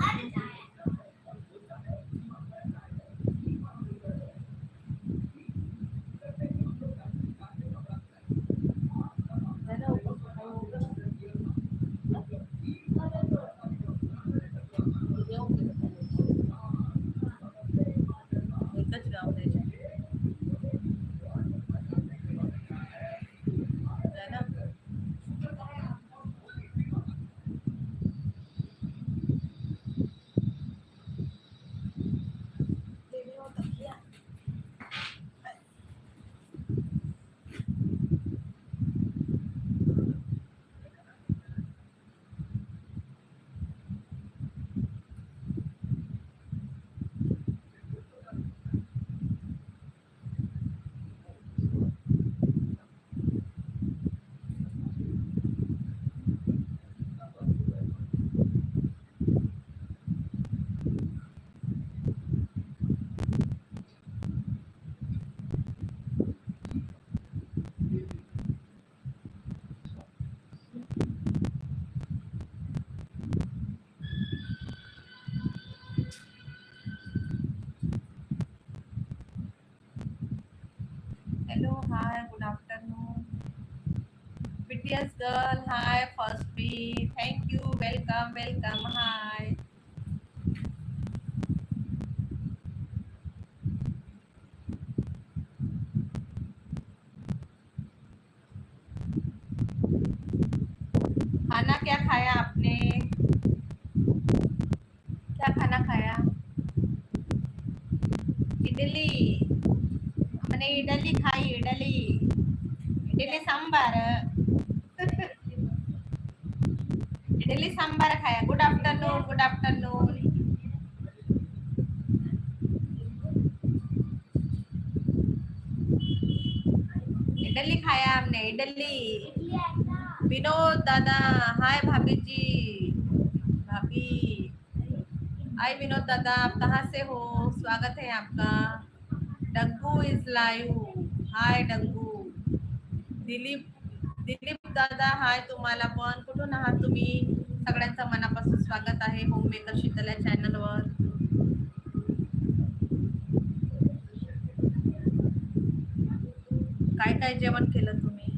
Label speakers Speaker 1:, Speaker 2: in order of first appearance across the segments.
Speaker 1: I'm BTS girl, hi, first B. Thank you, welcome, welcome, hi. खाना क्या खाया आपने क्या खाना खाया इडली मैंने इडली खाई इडली इडली सांबार इडली सांबार खाया good afternoon good afternoon idli खाया हमने, इडली। विनोद दादा, हाय भाभी जी भाभी। हाय विनोद दादा, आप कहाँ से हो? स्वागत है आपका। Daggu is live. Hi Daggu Dilip Dilip दादा, हाय तुम्हाला पण कुठून आहात तुम्ही? सगळ्यांचं मनापासून स्वागत आहे. होम मेकर शीतल या चॅनलवर काय काय जेवण केलं तुम्ही?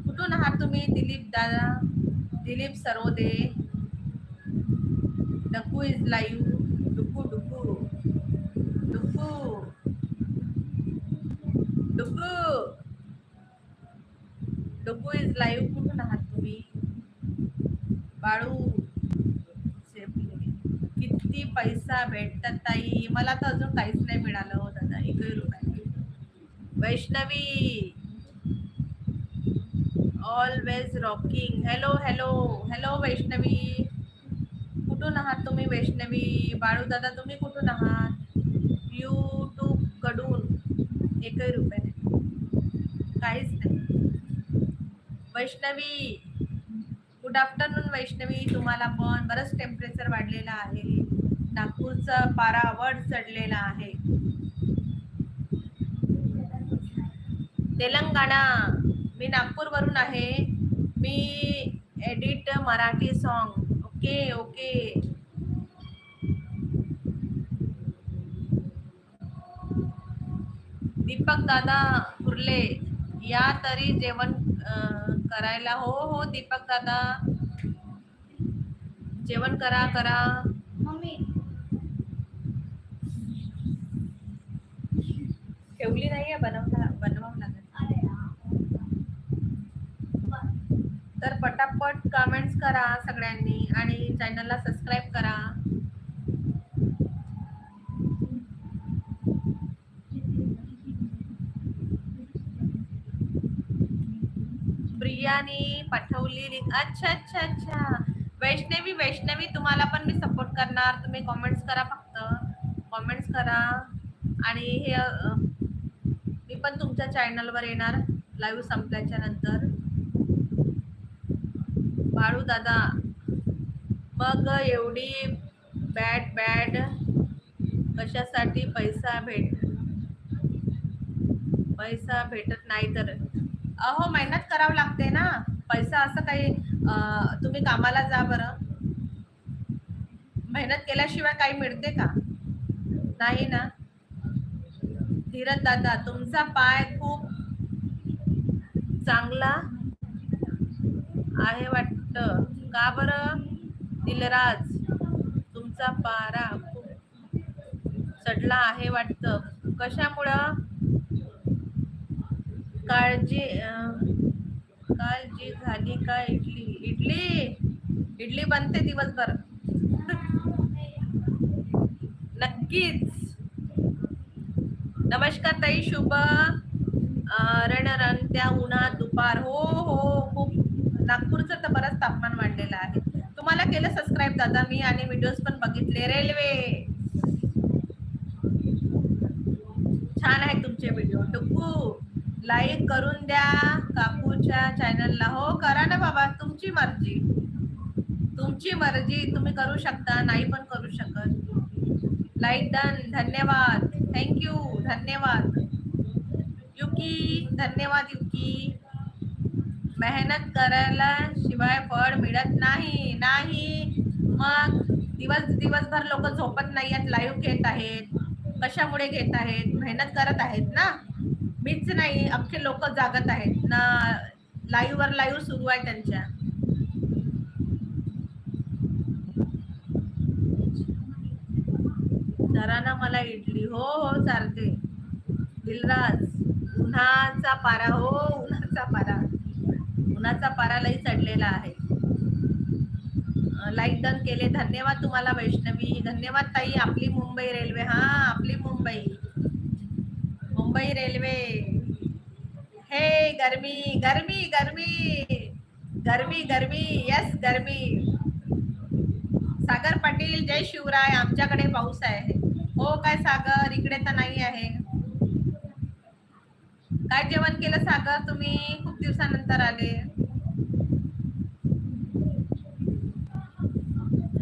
Speaker 1: कुठून आहात तुम्ही? दिलीप दादा Dilip Sarode. Duku is live Duku Duku. Duku. Duku. Duku is live कुठून आहात तुम्ही बाळू शेपले. किती पैसा भेटतात ताई. मला तर अजून काहीच नाही मिळालं हो दादा. एकही रुपया Vaishnavi. Always rocking hello hello hello Vaishnavi. कुठून आहात तुम्ही वैष्णवी? बाळू दादा तुम्ही कुठून आहात? यूट्यूबकडून. एकही रुपये नाही. काहीच नाही. वैष्णवी. Good afternoon Vaishnavi. तुम्हाला पण. बरंच टेम्परेचर वाढलेलं आहे. नागपूरचा पारा वड चढलेला आहे. तेलंगणा. मी नागपूरवरून आहे. मी edit Marathi song okay okay. Deepak दादा कुर्ले या तरी जेवण करायला. हो हो दीपक दादा. जेवण करा करा. ठेवली नाहीये बनवता बनवावं लागेल. तर पटापट कमेंट्स करा सगळ्यांनी आणि चॅनलला सबस्क्राईब करा. बिर्याणी पाठवली अच्छा अच्छा अच्छा. वैष्णवी वैष्णवी तुम्हाला पण मी सपोर्ट करणार. तुम्ही कॉमेंट्स करा फक्त. कॉमेंट्स करा. आणि हे मी पण तुमच्या चॅनलवर येणार लाईव्ह संपल्याच्या नंतर. बाळू दादा मग एवढी बॅड बॅड कशासाठी पैसा भेट पैसा भेटत नाही तर. अहो मेहनत करावं लागते ना. पैसा असं काही तुम्ही कामाला जा बरं. मेहनत केल्याशिवाय काही मिळते का? नाही ना. धीरज दादा तुमचा पाय खूप चांगला आहे वाटत. का बरं? दिलराज तुमचा पारा खूप चढला आहे वाटतं. कशामुळं? काळजी काळजी झाली का इडली? इडली? इडली बनते दिवसभर. नक्कीच. नमस्कार ताई शुभ रणरण. रणरणत्या उन्हात दुपार. हो हो खूप नागपूरचं तर बरंच तापमान वाढलेलं आहे. तुम्हाला केलं सबस्क्राईब दादा? मी आणि व्हिडिओज पण बघितले. रेल्वे. छान आहे तुमचे व्हिडिओ टुकू. लाईक करून द्या काकूच्या चॅनलला हो करा ना बाबा. तुमची मर्जी. तुमची मर्जी. तुम्ही करू शकता. नाही पण करू शकत. लाईक डन धन्यवाद. थँक्यू धन्यवाद. युकी धन्यवाद युकी मेहनत करायला शिवाय फळ मिळत नाही. नाही. मग दिवस दिवसभर लोक झोपत नाही आहेत लाईव्ह घेत आहेत कशामुळे घेत आहेत? मेहनत करत आहेत ना? मीच नाही. अख्खे लोक जागत आहेत. ना लाईव्हवर लाईव्ह सुरू आहे त्यांच्या. जरा ना मला इडली. हो हो चालते दिलराज उन्हाचा पारा. हो उन्हाचा पारा. उन्हाचा पारा लई चढलेला आहे. लाईक डन केले. धन्यवाद तुम्हाला वैष्णवी. धन्यवाद ताई. आपली मुंबई रेल्वे. हा आपली मुंबई. मुंबई रेल्वे. हे गर्मी गर्मी गर्मी. गर्मी गर्मी. यस गर्मी. सागर पाटील जय शिवराय. आमच्याकडे पाऊस आहे. हो काय सागर? इकडे तर नाही आहे. काय जेवण केलं सागर? तुम्ही खूप दिवसानंतर आले.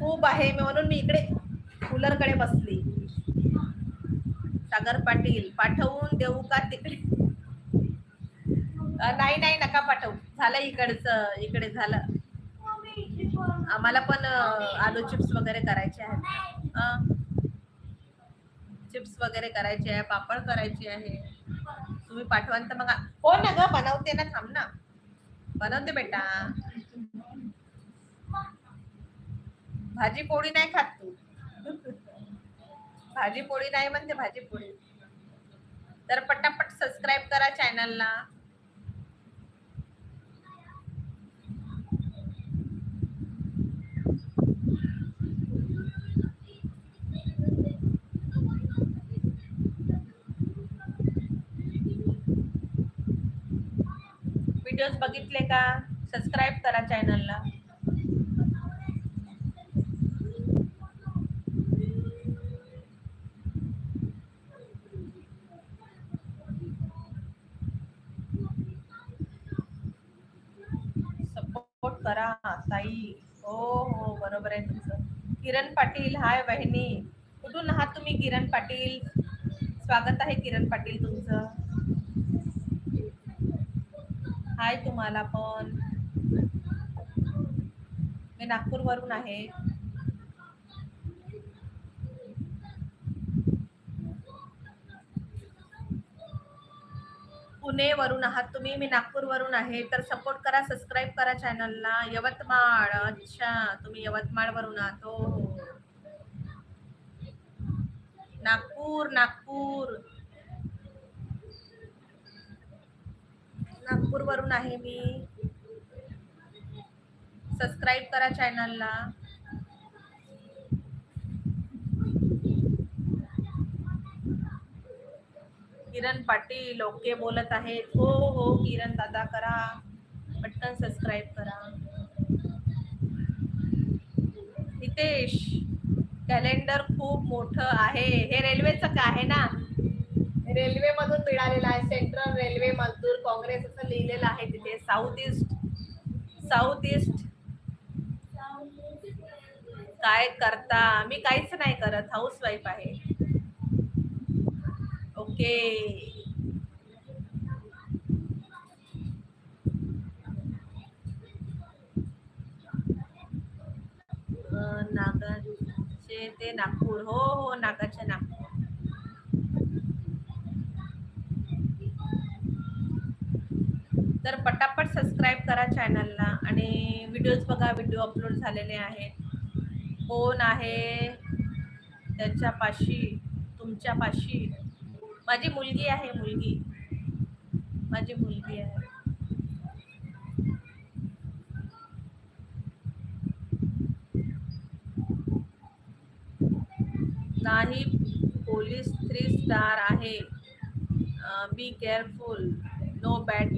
Speaker 1: खूप आहे. मी म्हणून मी इकडे कूलरकडे बसली. सागर पाटील पाठवून देऊ का तिकडे? नाही नाही नका पाठवू. झालं इकडचं इकडे झालं. आम्हाला पण आलू चिप्स वगैरे करायचे आहेत. चिप्स वगैरे करायचे आहे पापड करायचे आहे. तुम्ही पाठवाल तर मग हो ना ग बनवते ना थांब ना. बनवते बेटा. भाजी पोळी नाही खात तू. भाजी पोळी नाही म्हणते भाजी पोळी तर पटापट सबस्क्राईब करा चॅनलला व्हिडिओज बघितले का? सबस्क्राईब करा चॅनलला सपोर्ट करा ताई. हो हो बरोबर आहे तुमचं. किरण पाटील हाय बहिणी. कुठून आहात तुम्ही किरण पाटील? स्वागत आहे किरण पाटील तुमचं. हाय तुम्हाला पण. मी नागपूर वरून आहे. पुणे वरून आहात तुम्ही मी नागपूर वरून आहे. तर सपोर्ट करा सबस्क्राईब करा चॅनलला यवतमाळ. अच्छा तुम्ही यवतमाळ वरून आहात. हो. नागपूर नागपूर. नागपूरवरून आहे मी. सबस्क्राईब करा चॅनलला किरण पाटील ओके बोलत आहेत. हो हो किरण दादा करा. पटकन सबस्क्राईब करा. हितेश कॅलेंडर खूप मोठं आहे. हे रेल्वेचं का आहे ना? रेल्वे मधून मिळालेलं आहे. सेंट्रल रेल्वे मजदूर काँग्रेस असं लिहिलेलं आहे तिथे. साऊथ ईस्ट साऊथ ईस्ट काय करता? मी काहीच नाही करत. हाऊस वाईफ आहे. ओके अं, नागाचे ते नागपूर. हो हो नागाचे नागपूर. तर पटापट सबस्क्राईब करा चॅनलला आणि व्हिडिओज बघा व्हिडिओ अपलोड झालेले आहेत. कोण आहे? त्याच्यापाशी तुमच्यापाशी. माझी मुलगी आहे मुलगी. माझी मुलगी आहे. नाही पोलीस थ्री स्टार आहे. Be careful no bad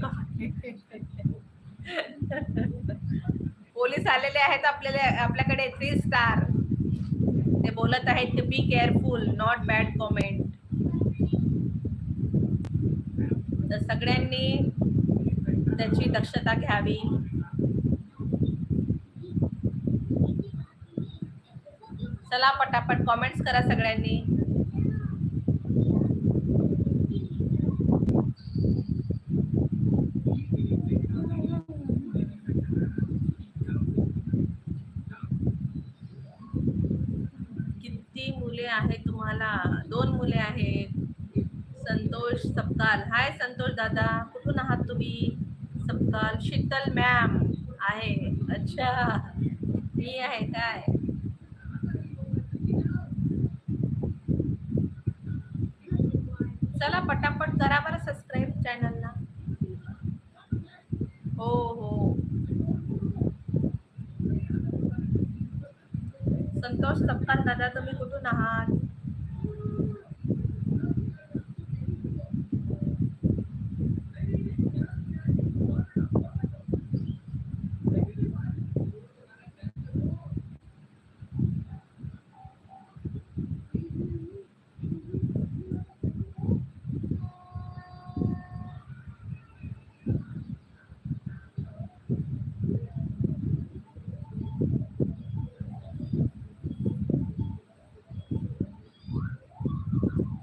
Speaker 1: police आलेले आहेत आपल्याला आपल्याकडे थ्री स्टार ते बोलत आहेत be careful not bad comment तर सगळ्यांनी त्याची दक्षता घ्यावी. चला पटापट कॉमेंट्स करा सगळ्यांनी किती मुले आहेत तुम्हाला दोन मुले आहेत संतोष सपकाल हाय संतोष दादा कुठून आहात तुम्ही? सपकाल शीतल मॅम आहे. अच्छा. मी आहे काय? चला पटापट करा बरं सबस्क्राईब चॅनलला हो हो. संतोष सपकाल दादा तुम्ही कुठून आहात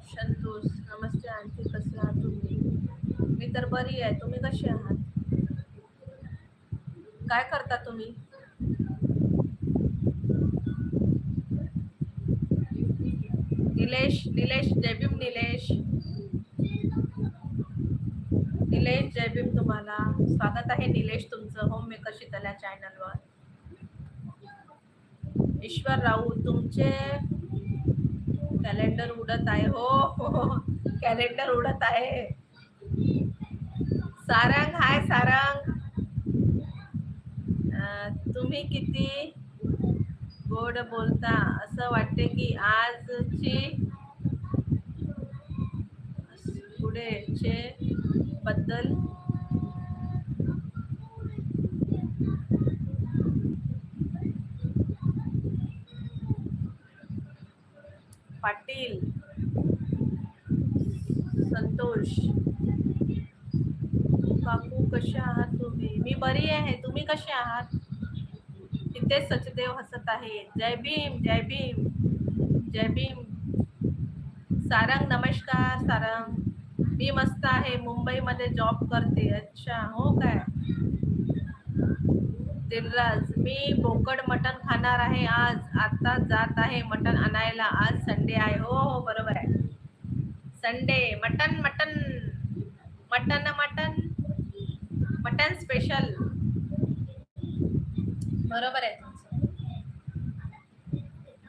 Speaker 1: संतोष नमस्ते आणखी कसे आहात तुम्ही तर बरी आहे. तुम्ही कशी आहात? काय करता तुम्ही? निलेश निलेश जयभीम निलेश. निलेश जयभीम तुम्हाला. स्वागत आहे निलेश तुमचं होम मेकर शितल्या चॅनलवर ईश्वर राऊत तुमचे कॅलेंडर उडत आहे. हो हो, हो कॅलेंडर उडत आहे. सारंग हाय सारंग. तुम्ही किती गोड बोलता? असं वाटते की आजची पुढेचे बद्दल पाटील संतोष काकू कशा आहात तुम्ही मी बरी आहे तुम्ही कसे आहात? तिथे सचदेव हसत आहे जय भीम जय भीम जय भीम. सारंग नमस्कार सारंग. मी मस्त आहे. मुंबईमध्ये जॉब करते. अच्छा हो काय? दिलराज मी बोकड मटण खाणार आहे आज. आता जात आहे मटण आणायला. आज संडे आहे. हो हो बरोबर आहे. Sunday mutton mutton mutton mutton mutton special बरोबर आहे तुमचं.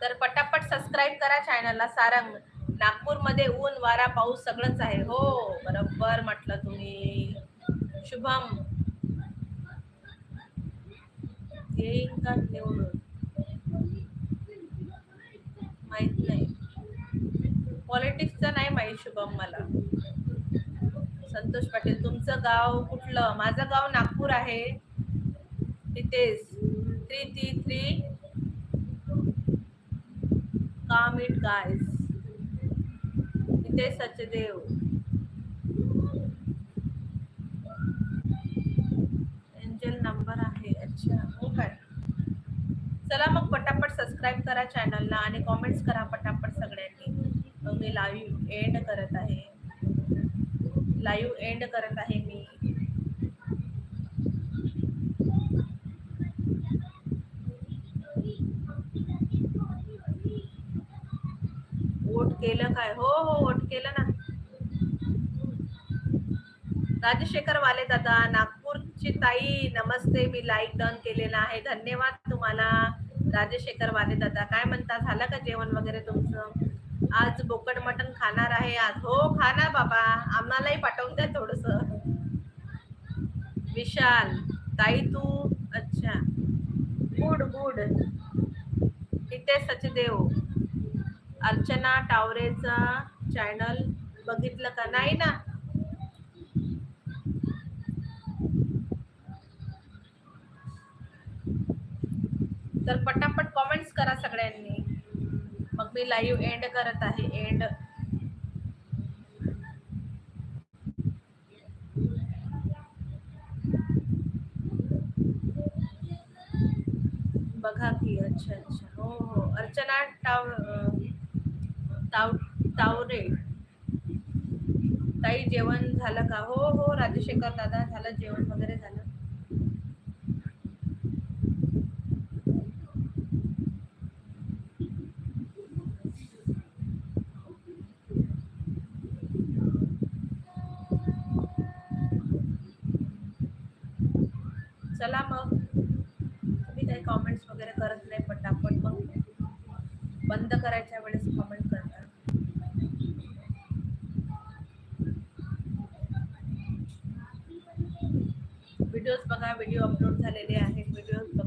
Speaker 1: तर पटापट सबस्क्राईब करा चॅनलला सारंग नागपूरमध्ये ऊन वारा पाऊस सगळंच आहे. हो बरोबर म्हटलं तुम्ही. शुभम. येईन का निवडून? माहीत नाही. पॉलिटिक्सचं नाही माहीत शुभम मला. संतोष पाटील तुमचं गाव कुठलं? माझं गाव नागपूर आहे. तिथेच. Three three three comment guys Hitesh Sachdev angel number आहे. अच्छा. हो काय चला मग पटापट सबस्क्राईब करा चॅनलला आणि कॉमेंट्स करा पटापट सगळ्यांनी. मग मी लाईव्ह एंड करत आहे. लाईव्ह एंड करत आहे मी वोट केलं काय? हो हो, हो वोट केलं ना. राजशेखर वाले दादा नागपूरची ताई नमस्ते मी लाईक डन केलेला आहे. धन्यवाद तुम्हाला राजशेखर वाले दादा. काय म्हणता झालं का जेवण वगैरे तुमचं? आज बोकड मटण खाणार आहे आज. हो खाना बाबा. आम्हालाही पाठवून द्या थोडस. विशाल ताई तू? अच्छा. Good good. इथे सचदेव. अर्चना टावरेचा चॅनल बघितलं का? नाही ना? तर पटापट कॉमेंट्स करा सगळ्यांनी. मग मी लाईव्ह एंड करत आहे. एंड बघा की अच्छा अच्छा. हो हो. अर्चना टाव ताव तावरे ताई जेवण झालं का? हो हो राजशेखर दादा झालं जेवण वगैरे झालं. चला मग. तुम्ही काही कॉमेंट्स वगैरे करत नाही पटापट मग. बंद करायच्या वेळेस कॉमेंट करता व्हिडिओज बघा व्हिडिओ अपलोड झालेले आहेत व्हिडिओज बघा.